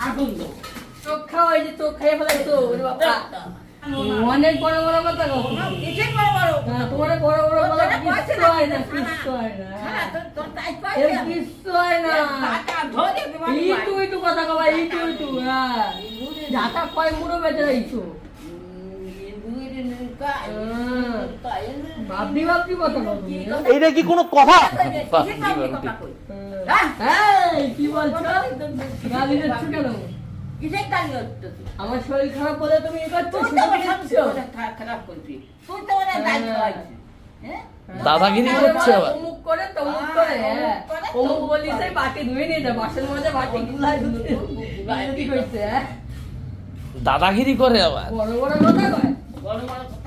আগুন চোখ খাওয়া যে অনেক বড় বড় কথা হ্যাঁ, তোমার বড় বড় কিচ্ছু হয় না কিচ্ছু হয় না। হ্যাঁ। কিচ্ছু হয় না। কথা কবা হ্যাঁ। কয় মুড়ো বেঁচে ভাবনি ভাবনি কথা হ্যাঁ? কি কোনো কথা? হ্যাঁ, কি বলছো? গালি দিচ্ছ কেন? কিসের গালি হচ্ছে আমার শরীর খারাপ বলে তুমি এ করছ খারাপ তুই তো দায়িত্ব হ্যাঁ। হ্যাঁ? দাদাগিরি করছে আবার? অমুক করে তমুক হ্যাঁ, করে হ্যাঁ। অমুক বলি সেই বাটি ধুয়ে নিয়ে যায় বাসের মধ্যে বাটি। গুলাই ধুয়ে করছে হ্যাঁ? দাদাগিরি করে আবার? বড় বড় কথা কয়। বড় বড়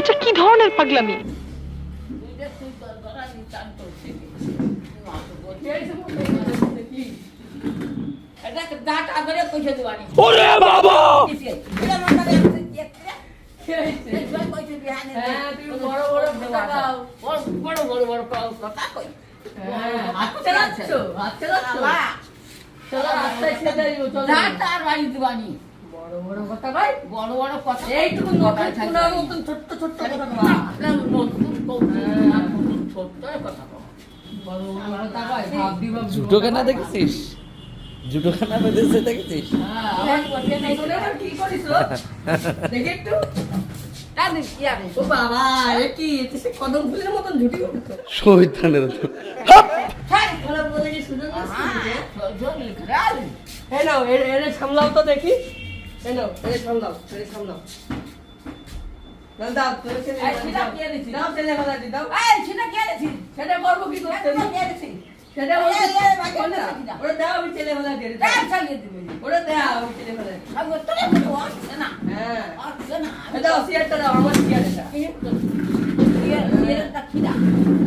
এটা কি ধরনের পাগলামি। ওরে বাবা। হ্যাঁ, বড় বড় বড় কথা কই। হ্যাঁ, হাত চালাচ্ছ হাত চালাচ্ছ শালা, চলো রাস্তায় ছেড়ে দিও চলো দাঁত আর বাড়ি দিবানি। বড় বড় কথা ভাই বড় বড় কথা। এইটুকু নতুন শোনার মতন ছোট্ট ছোট্ট কথা আপনার নতুন কৌতুক, হ্যাঁ। নতুন ছোট্ট কথা জুটো কেনা দেখেছিস? জুটো কেনা বেঁধেছে দেখেছিস? হ্যাঁ শহীদানের সুযোগ হ্যাঁ, এরে সামলাও তো দেখি। নাও এরে সামলাও এরে সামলাও দাও দাও ছেলে সেটা কে দিছি? দাও ছেলে কথা দি দাও এই, সেটা কে এনেছিস? সেটা করব কি করতে সেটা কে এনেছিস? সেটা কিনা? ওটা দাও আমি ছেলে কথা দাঁত দাও চালিয়ে দিবি। ওটা দাও আমি ছেলে কথা আমি তোরে বলব, আসছে না। হ্যাঁ আসছে না। দাও সিয়ারটা দাও আমার সিয়ার এই তো, এর- এরটা খিদা।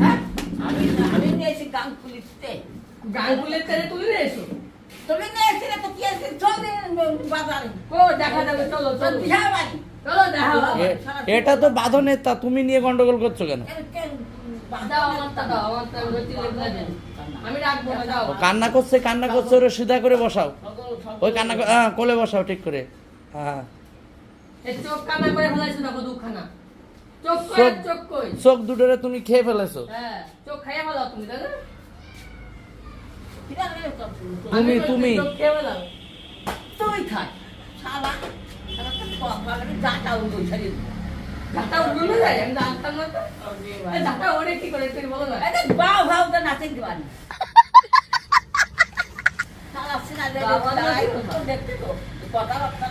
হ্যাঁ? আমি আমি নিয়েছি গাং পুলিশতে গাঙ্গুলের তেরে তুলে নিয়ে এসো তুমি নিয়েছিলে তো কি আছে? চল বাজারে। ও দেখা যাবে চলো চলো। বিহা বাড়ি। চলো দেখা হবে। এটা তো বাঁধনের তা তুমি নিয়ে গন্ডগোল করছ কেন? কান্না করছে কান্না করছে ওরে সিধা করে বসাও। ওই কান্না কর- হ্যাঁ কোলে বসাও ঠিক করে। হ্যাঁ। চোখ দুটোরে তুমি খেয়ে ফেলেছো। হ্যাঁ চোখ খাইয়া ফেলাও তুমি দাদা তুমি তুমি খেয়ে খাই তো দেখতে কথাবার্তা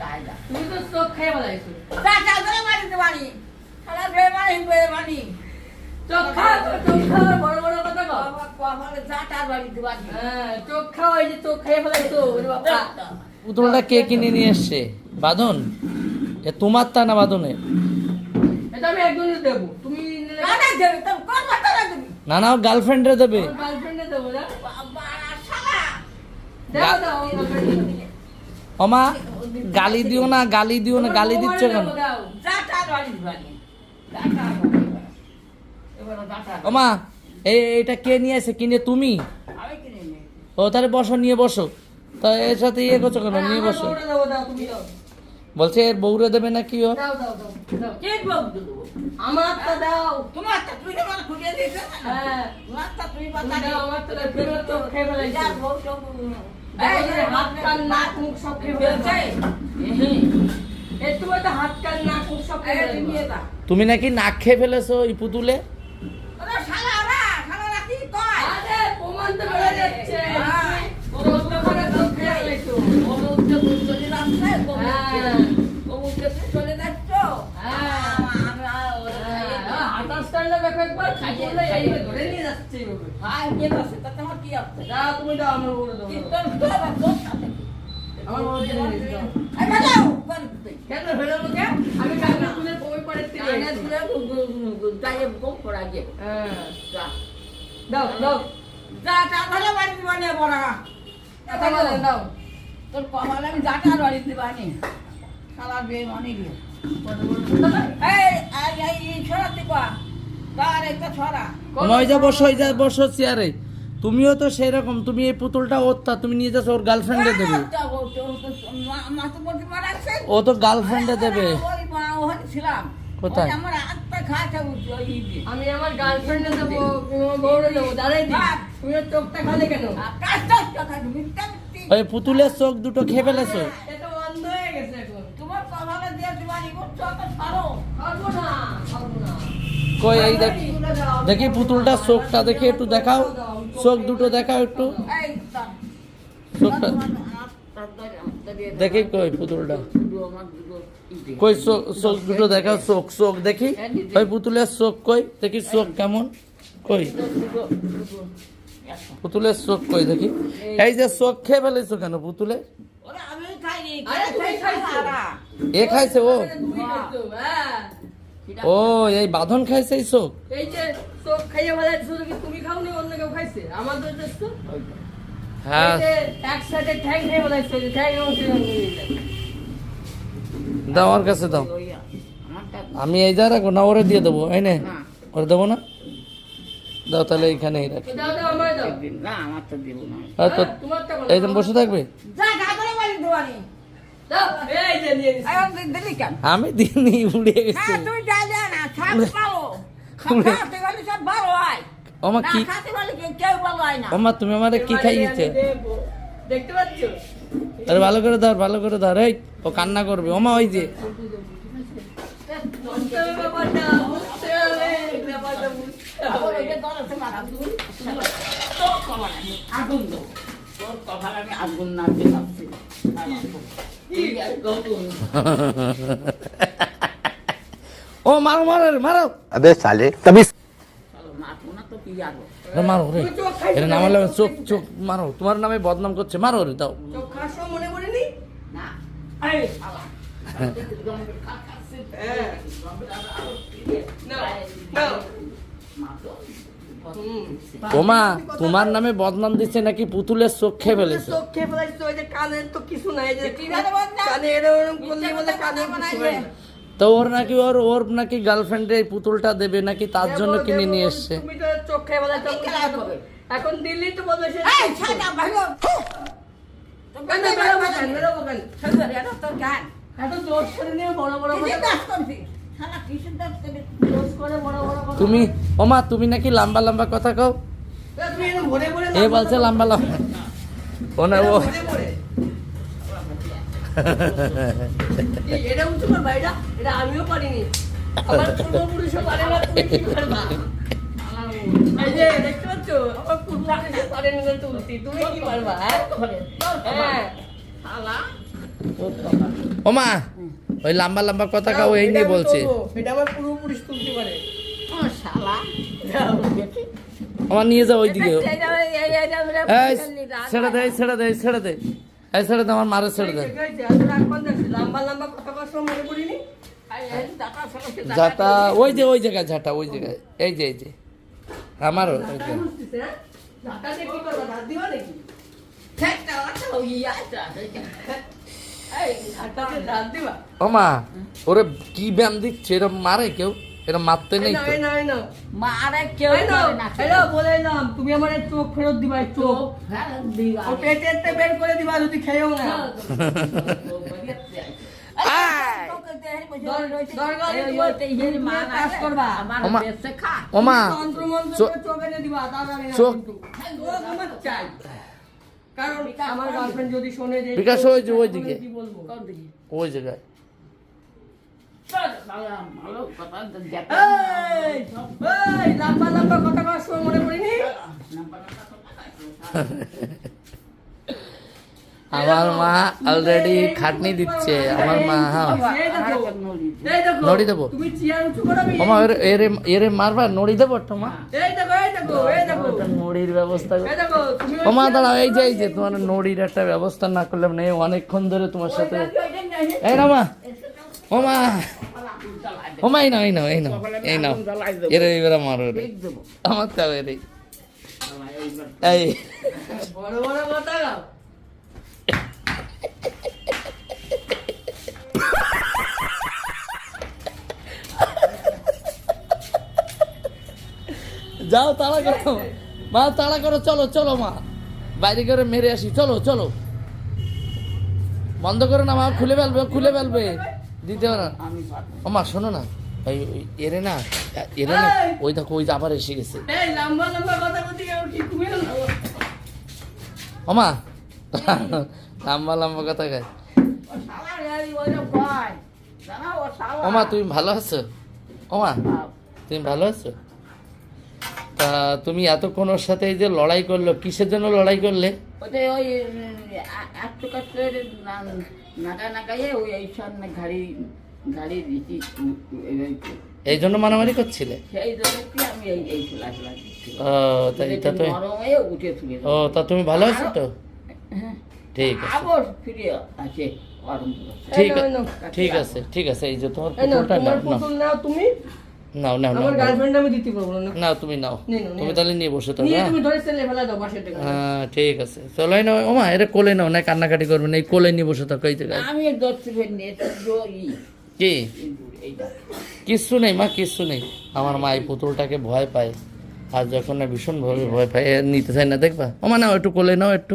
কায়দা তুমি চোখ মারি বেমানি চোখ বড় বড় হ্যাঁ চোখ যে পুতুলটা কে কিনে নিয়ে এসছে? বাঁধন এ তোমার তা না বাঁধনের এটা আমি একজনের দেবো। তুমি না না গার্লফ্রেন্ডে দেবে। গার্লফ্রেন্ডে দেবো না? বাবা শালা দাও দাও আমার গার্লফ্রেন্ডে দেবো অমা গালি দিও না গালি দিও না গালি দিচ্ছ কেন? অমা এই এটা কে নিয়ে আসে? কিনে তুমি? আমি কিনে নিই ও তাহলে বসো নিয়ে বসো। তা এর সাথে ইয়ে করছ কেন? নিয়ে বসো। বউটা দাও দাও তুমি দাও। বলছে এর বউরে দেবে না কি ও? নাকি নাক খেয়ে ফেলেছো। কে বউ দেবো আমারটা দাও তোমার তা তুই আমার খুঁজে দিয়েছে হ্যাঁ তোমার তা তুই তুমি বাতা দাও আমারটা দাও ফেরত তো খেয়ে ফেলাইছো যার বউ সব এই যে হাত কান নাক মুখ সব খেয়ে বলছে ফেলেছে একটু বলতে হাত কান নাক মুখ সব খেয়ে এই তুমি ফেলেছে এটা তুমি নাকি নাক খেয়ে ফেলেছো এই পুতুলে ওরা শালারা শালারা কি কয় আরে প্রমাণ তো বেড়ে যাচ্ছে হ্যাঁ। ওর ওখানে সব খেয়ে ফেলেছো অমুককে তুই চলে যাচ্ছে হ্যাঁ। অমুককে তুই চলে যাচ্ছ হ্যাঁ। আমি আর ওরা খাইয়ে দিই। হাতার দেখো একবার খাইয়ে ধরে নিয়ে যাচ্ছে এইভাবে। কে আছে তাতে আমার কি আছে যা তুমি দাও আমার বলে দাও কীর্তন করে তোর সাথে আমার বলে দিলে নিয়ে যাও। এই বাজাও, করে তুই। কেন ফেরাবো কে? আমি থেকে বউ গিয়ে। হ্যাঁ। দাও দাও যা, তা ভালো বাড়ি। কথা বলেন দাও তোর কপালে আমি যাটা বাড়ি দিবানি। শালা বেইমানি রে। এই, এই, এই, এই, কয়া। তার একটা ছড়া। ওমা ওই যা বসো ওই যা বসো চেয়ারে তুমিও তো সেই রকম তুমি এই পুতুলটা ওরটা তুমি নিয়ে যাচ্ছ ওর গার্লফ্রেন্ডে দেবে। ও তো- গার্লফ্রেন্ডে দেবে। কোথায়? আমি আমার গার্লফ্রেন্ডে দেবো বউরে দেবো দাঁড়াই তুমি চোখটা খালে কেন। ওই পুতুলের চোখ দুটো খেয়ে ফেলেছো এটা বন্ধ হয়ে গেছে এখন তোমার কপালে দিয়ে দিবানি করছ অত ছাড়ো। পারব না পারব না কই এই দেখ দেখি পুতুলটা চোখটা দেখে একটু দেখাও। চোখ দুটো দেখাও একটু। চোখটা। দেখি কই পুতুলটা। দুটো আমার দুটো কই চোখ দুটো দেখাও চোখ চোখ দেখি। ওই পুতুলের চোখ কই? দেখি চোখ কেমন। কই। পুতুলের চোখ কই দেখি। এই যে চোখ খেয়ে ফেলেছো কেন পুতুলে। এ খাইছে ও? ও এই বাঁধন খাইছে এই চোখ? এই যে চোখ খাইয়ে শুধু কি তুমি খাওনি অন্য কেউ খাইছে? আমার তো just তো। হ্যাঁ। ঠ্যাং খেয়ে ঠ্যাং। দাও আমার কাছে দাও। আমি এই যা রাখব না ওরে দিয়ে দেবো এই নে। না। ওরে দেবো না? দাও তাহলে এইখানেই রাখি। তো দাও দাও আমার দাও। দিন না আমার তো দিব না। আর তো তোমারটা বলো। এই বসে থাকবে? আমি দিনই উড়ে গেছি হ্যাঁ। তুমি ওমা কি খাতে গেলে কি- কেউ ভালো না। ওমা তুমি আমারে কি খাইয়েছে? দেখতে পাচ্ছ? আরে ভালো করে ধর ভালো করে ধর এই ও কান্না করবে। ওমা ওই যে। আগুন না ও মারো মারো মারো আবে সালে তবে মারো রে এর নাম হলো চোখ চোখ মারো তোমার নামে বদনাম করছে মারো রে দাও মনে মনে নি না না ওমা তোমার নামে বদনাম দিচ্ছে নাকি পুতুলের চোখ খেয়ে ফেলেছে চোখ খেয়ে ফেলাইছে, ওই যে কানের তো কিছু নাই যে? কানে এরকম করলে বলে কানে কিছু বানাইছে। তো ওর নাকি ওর ওর নাকি গার্লফ্রেন্ডে এই পুতুলটা দেবে নাকি তার জন্য কিনে নিয়ে এসছে। এখন দিল্লি তো বলবে। তোর কেন কেন, নেই। কেন? জোর করে নিয়ে বড় বড় তুমি ওমা তুমি নাকি লম্বা লম্বা কথা কও? এ, বলছে লম্বা লম্বা ও না ও। ওমা ওই লম্বা লম্বা কথা কাউ এই নিয়ে বলছে। এটা আমার পূর্বপুরুষ তুলতে পারে। ও শালা। আমার নিয়ে যাও ওইদিকে। ছেড়ে দে এই ছেড়ে দে এই ছেড়ে দে। এই ছেড়ে দে আমার মারে ছেড়ে দে। ঠিক আছে, এত রাগ করলে লম্বা লম্বা কথা কওয়ার মনে পড়িনি এই- এই দাতা শালা, সে দাতা ঝাঁটা ওই যে ওই জায়গায় ঝাঁটা ওই জায়গায়। এই যে এই যে। আমারও এই দিবা ওমা ওরে কি ব্যায়াম দিচ্ছে এরম মারে কেউ এরম মারতে নেই তো। মারে কেউ না। বলে এলাম, তুমি আমার চোখ ফেরত দিবা চোখ হ্যাঁ, দিবা। ও পেটেতে বের করে দিবা যদি খেয়েও না মা চোখ- কারণ আমার গার্লফ্রেন্ড যদি শোনে যে বিকাশ ওই যে ওই দিকে কি বলব? কোন দিকে? ওই জায়গায়। লম্বা লম্বা কথা সময় মনে পড়িনি? আমার মা অলরেডি খাটনি দিচ্ছে, আমার মা হ্যাঁ। নড়ি দেবো? তুমি ওমা, এর এরে মারবা, নড়ি দেবো একটা মা এই দেখো এই দেখো এই দেখো একটা নড়ির ব্যবস্থা কর- এই দেখো তুমি ও মা দাঁড়াও এই যে এই যে, তোমার নড়ির একটা ব্যবস্থা না করলে মানে অনেকক্ষণ ধরে তোমার সাথে এই না মা। ও মা ও মা এই নাও এই নাও এই নাও এই নাও। এরে, এবারে মারো রে আমার তাও এরে এই। বড় বড় কথা যাও তাড়া করো। মা তাড়া করো চলো চলো মা। বাইরে করে মেরে আসি চলো চলো। বন্ধ করো না মা খুলে ফেলবে খুলে ফেলবে। দিতে পারে না। ও মা শোনো না। এই এরে না এরে না ওই দেখো ওই আবার এসে গেছে। ও মা লম্বা লম্বা কথা গায় ও শালা এই ওরে ভয় জানা ও শালা। ও মা তুমি ভালো আছো? ও মা তুমি ভালো আছো? তা তুমি এতক্ষণ ওর সাথে এই যে লড়াই করল কিসের জন্য লড়াই করলে? ওতে ওই একটু কাছে নাকা নাকাইয়ে ওই এই সামনে গাড়ি গাড়ি দিচ্ছি এই জন্য মারামারি করছিলে? ও তা এটা তো নরম উঠে তুলে ও তা তুমি ভালো আছো তো? হ্যাঁ। ঠিক আছে। আবার ফিরে আসে গরম ঠিক আছে এই ঠিক আছে ঠিক আছে এই যে তোমার তুমি। নাও নাও নাও আমার গার্লফ্রেন্ড আমি দিতে পারব না নাও। তুমি নাও। নে, নাও, নে। তুমি তাহলে নিয়ে বসে থাকো নিয়ে হ্যাঁ তুমি ধরে সেলে ফেলা দাও বাসের টাকা হ্যাঁ ঠিক আছে। চলো এই নাও ওমা এটা কোলে নাও না কান্নাকাটি করবে না এই কোলে নিয়ে বসে থাকো এই জায়গায় আমি দশটি ফেলে জোরি কি? এইটা কিচ্ছু নেই মা কিচ্ছু নেই। আমার মা এই পুতুলটাকে ভয় পায়। আর যখন না ভীষণভাবে ভয় পায় এ নিতে চায় না দেখবা? ওমা নাও একটু কোলে নাও একটু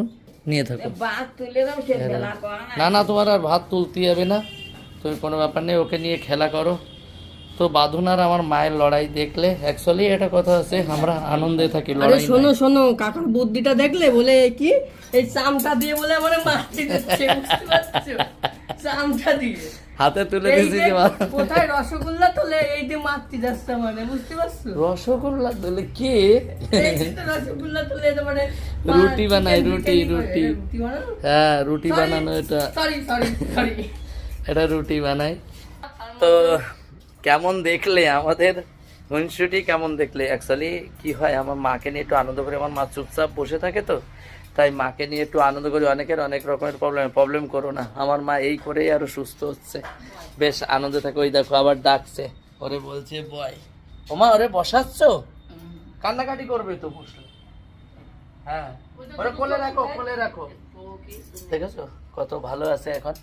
নিয়ে থাকো। বাঘ তুলে দাও সে খেলা করে না। না তোমার আর ভাত তুলতে যাবে না। তুমি কোনো ব্যাপার নেই ওকে নিয়ে খেলা করো। তো বাঁধুন আর আমার মায়ের লড়াই দেখলে অ্যাকচুয়ালি এটা কথা আছে আমরা আনন্দে থাকি লড়াই শোনো শোনো কাকার বুদ্ধিটা দেখলে বলে কি এই চামটা দিয়ে বলে আমার মারতে দিচ্ছে চামটা দিয়ে। হাতে তুলে দিয়েছি যে কোথায় রসগোল্লা তোলে এই যে মারতে যাচ্ছে মানে বুঝতে পারছ? রসগোল্লা দিলে কে? রসগোল্লা তোলে মানে রুটি রুটি, রুটি। রুটি হ্যাঁ রুটি বানানো এটা। সরি সরি সরি এটা রুটি বানাই তো কেমন দেখলে? আমাদের হংসুটি কেমন দেখলে? অ্যাকচুয়ালি কি হয়, আমার মাকে নিয়ে একটু আনন্দ করে আমার মা চুপচাপ বসে থাকে তো, তাই মাকে নিয়ে একটু আনন্দ করি। অনেকের অনেক রকমের প্রবলেম প্রবলেম করো না। আমার মা এই করেই আরও সুস্থ হচ্ছে। বেশ আনন্দে থাকে। ওই দেখো, আবার ডাকছে। ওরে বলছে, বয়। ওমা ওরে বসাচ্ছ? কান্নাকাটি করবে তো বসলে। হ্যাঁ। ওরে কোলে রাখো কোলে রাখো। দেখেছ? কত ভালো আছে এখন।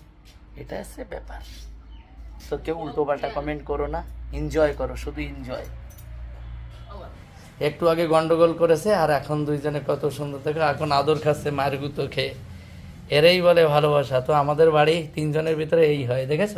এটা আছে ব্যাপার। তো কেউ উল্টো পাল্টা কমেন্ট করো না এনজয় করো, শুধু এনজয় একটু আগে গন্ডগোল করেছে, আর এখন দুইজনে কত সুন্দর। দেখো, এখন আদর খাচ্ছে, মায়ের গুতো খেয়ে। এরাই বলে ভালোবাসা, তো আমাদের বাড়ি তিনজনের ভিতরে এই হয়, দেখেছ?